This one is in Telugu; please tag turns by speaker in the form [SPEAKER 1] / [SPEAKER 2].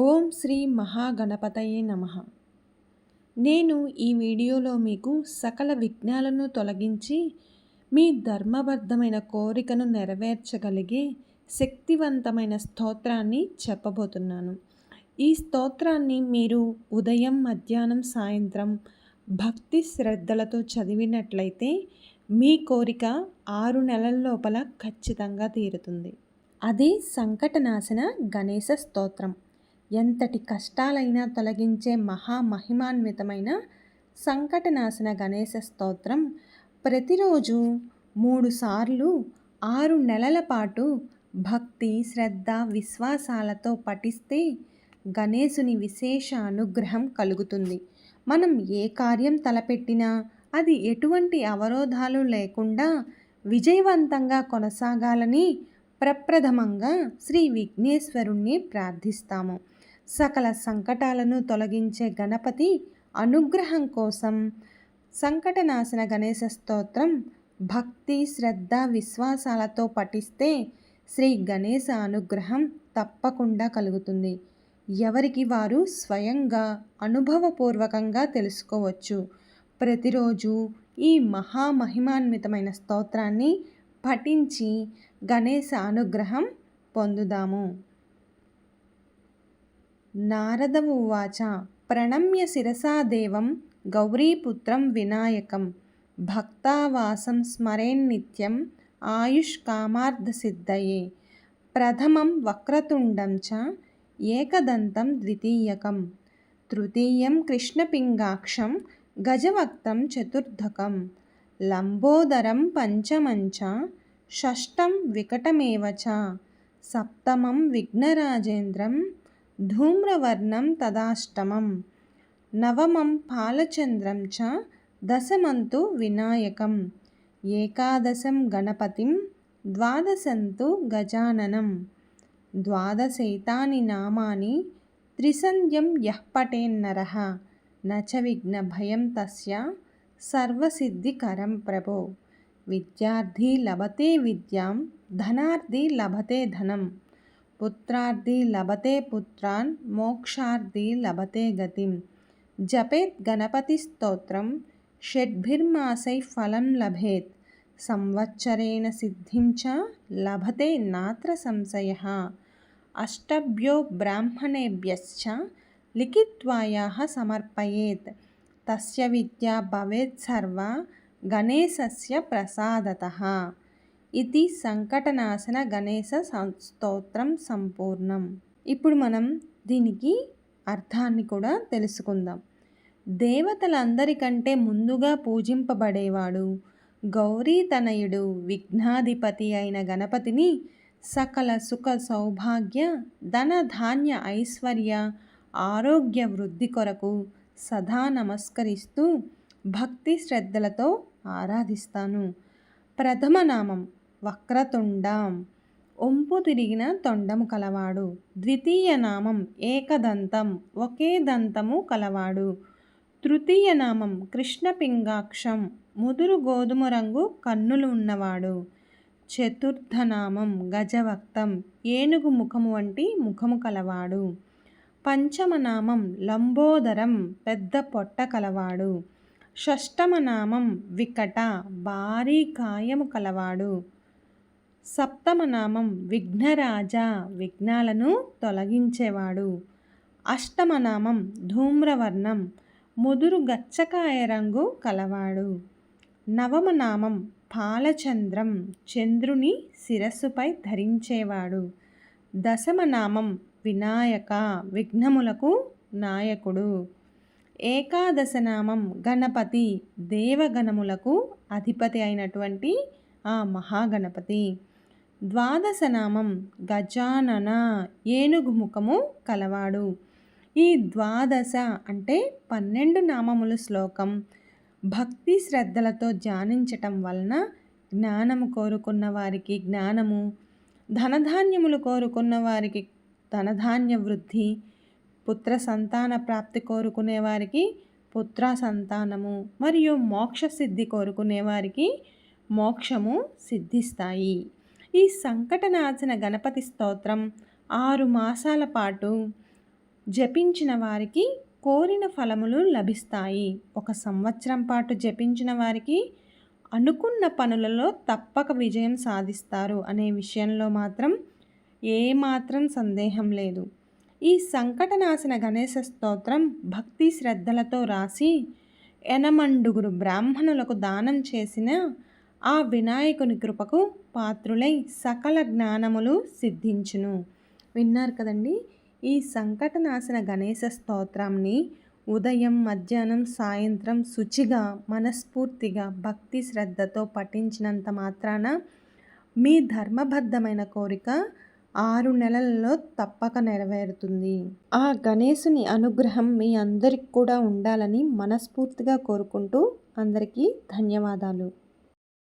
[SPEAKER 1] ఓం శ్రీ మహాగణపతయే నమ. నేను ఈ వీడియోలో మీకు సకల విఘ్నాలను తొలగించి మీ ధర్మబద్ధమైన కోరికను నెరవేర్చగలిగే శక్తివంతమైన స్తోత్రాన్ని చెప్పబోతున్నాను. ఈ స్తోత్రాన్ని మీరు ఉదయం మధ్యాహ్నం సాయంత్రం భక్తి శ్రద్ధలతో చదివినట్లయితే మీ కోరిక ఆరు నెలల లోపల ఖచ్చితంగా తీరుతుంది. అది సంకటనాశన గణేశ స్తోత్రం. ఎంతటి కష్టాలైనా తొలగించే మహామహిమాన్వితమైన సంకటనాశన గణేశ స్తోత్రం. ప్రతిరోజు మూడు సార్లు ఆరు నెలల పాటు భక్తి శ్రద్ధ విశ్వాసాలతో పఠిస్తే గణేశుని విశేష అనుగ్రహం కలుగుతుంది. మనం ఏ కార్యం తలపెట్టినా అది ఎటువంటి అవరోధాలు లేకుండా విజయవంతంగా కొనసాగాలని ప్రప్రథమంగా శ్రీ విఘ్నేశ్వరుణ్ణి ప్రార్థిస్తాము. సకల సంకటాలను తొలగించే గణపతి అనుగ్రహం కోసం సంకటనాశన గణేశ స్తోత్రం భక్తి శ్రద్ధ విశ్వాసాలతో పఠిస్తే శ్రీ గణేశ అనుగ్రహం తప్పకుండా కలుగుతుంది. ఎవరికి వారు స్వయంగా అనుభవపూర్వకంగా తెలుసుకోవచ్చు. ప్రతిరోజు ఈ మహామహిమాన్వితమైన స్తోత్రాన్ని పఠించి గణేశ అనుగ్రహం పొందుదాము. నారద ఉవాచ ప్రణమ్య శిరసా దేవం గౌరీపుత్రం వినాయకం భక్తావాసం స్మరేన్నిత్యం ఆయుష్కామార్థసిద్ధయే ప్రథమం వక్రతుండం చ ఏకదంతం ద్వితీయకం తృతీయం కృష్ణపింగాక్షం గజవక్తం చతుర్థకం లంబోదరం పంచమంచ షష్టం వికటమేవ చ సప్తమం విఘ్నరాజేంద్రం ధూమ్రవర్ణం తదాష్టమం. నవమం పాలచంద్రం చ దశమంతు వినాయకం. ఏకాదశం గణపతిం ద్వాదశంతు గజాననం. ద్వాదశైతాని నామాని త్రిసంధ్యం యః పటేన్నర నచ విఘ్నభయం తస్య సర్వసిద్ధికరం ప్రభో. విద్యార్థి లభతే విద్యాం ధనార్థి లభతే ధనం. పుత్రార్థి లభతే పుత్రాన్ మోక్షార్థి లభతే గతిం. జపేత్ గణపతి స్తోత్రం షడ్భిర్మాసై ఫలం లభేత్. సంవత్సరేణ సిద్ధిం చ లభతే నాత్ర సంశయ. అష్టభ్యో బ్రాహ్మణేభ్యశ్చ లిఖిత్వాయా సమర్పయేత్. తస్య విద్యా భవేత్ సర్వ గణేశస్య ప్రసాదత. ఇది సంకటనాశన గణేశ స్తోత్రం సంపూర్ణం ఇప్పుడు మనం దీనికి అర్థాన్ని కూడా తెలుసుకుందాం దేవతలందరికంటే ముందుగా పూజింపబడేవాడు గౌరీ తనయుడు విఘ్నాధిపతి అయిన గణపతిని సకల సుఖ సౌభాగ్య ధన ధాన్య ఐశ్వర్య ఆరోగ్య వృద్ధి కొరకు సదా నమస్కరిస్తూ భక్తి శ్రద్ధలతో ఆరాధిస్తాను। ప్రథమ నామం వక్రతుండం. ఒంపు తిరిగిన తొండము కలవాడు. ద్వితీయ నామం ఏకదంతం ఒకే దంతము కలవాడు. తృతీయ నామం కృష్ణపింగాక్షం ముదురు గోధుమ రంగు కన్నులు ఉన్నవాడు. చతుర్థ నామం గజవక్తం ఏనుగు ముఖము వంటి ముఖము కలవాడు. పంచమ నామం లంబోదరం పెద్ద పొట్ట కలవాడు. షష్టమ నామం వికట భారీ కాయము కలవాడు. సప్తమ నామం విఘ్నరాజ విఘ్నాలను తొలగించేవాడు. అష్టమనామం ధూమ్రవర్ణం ముదురు గచ్చకాయ రంగు కలవాడు. నవమనామం పాలచంద్రం చంద్రుని శిరస్సుపై ధరించేవాడు. దశమనామం వినాయక విఘ్నములకు నాయకుడు. ఏకాదశనామం గణపతి దేవగణములకు అధిపతి అయినటువంటి ఆ మహాగణపతి. ద్వాదశ నామం గజానన ఏనుగు ముఖము కలవాడు. ఈ ద్వాదశ అంటే పన్నెండు నామముల శ్లోకం. భక్తి శ్రద్ధలతో ధ్యానించటం వలన జ్ఞానము కోరుకున్న వారికి జ్ఞానము ధనధాన్యములు కోరుకున్న వారికి ధనధాన్య వృద్ధి పుత్ర సంతాన ప్రాప్తి కోరుకునే వారికి పుత్ర సంతానము మరియు మోక్ష సిద్ధి కోరుకునే వారికి మోక్షము సిద్ధిస్తాయి. ఈ సంకటనాశన గణపతి స్తోత్రం ఆరు మాసాల పాటు జపించిన వారికి కోరిన ఫలములు లభిస్తాయి. ఒక సంవత్సరం పాటు జపించిన వారికి అనుకున్న పనులలో తప్పక విజయం సాధిస్తారు అనే విషయంలో మాత్రం ఏమాత్రం సందేహం లేదు. ఈ సంకటనాశన గణేశ స్తోత్రం భక్తి శ్రద్ధలతో రాసి ఎనమండుగురు బ్రాహ్మణులకు దానం చేసిన ఆ వినాయకుని కృపకు పాత్రులై సకల జ్ఞానములు సిద్ధించును. విన్నారు కదండి? ఈ సంకటనాశన గణేశ స్తోత్రాన్ని ఉదయం మధ్యాహ్నం సాయంత్రం శుచిగా మనస్ఫూర్తిగా భక్తి శ్రద్ధతో పఠించినంత మాత్రాన మీ ధర్మబద్ధమైన కోరిక ఆరు నెలలలో తప్పక నెరవేరుతుంది. ఆ గణేశుని అనుగ్రహం మీ అందరికి కూడా ఉండాలని మనస్ఫూర్తిగా కోరుకుంటూ అందరికీ ధన్యవాదాలు.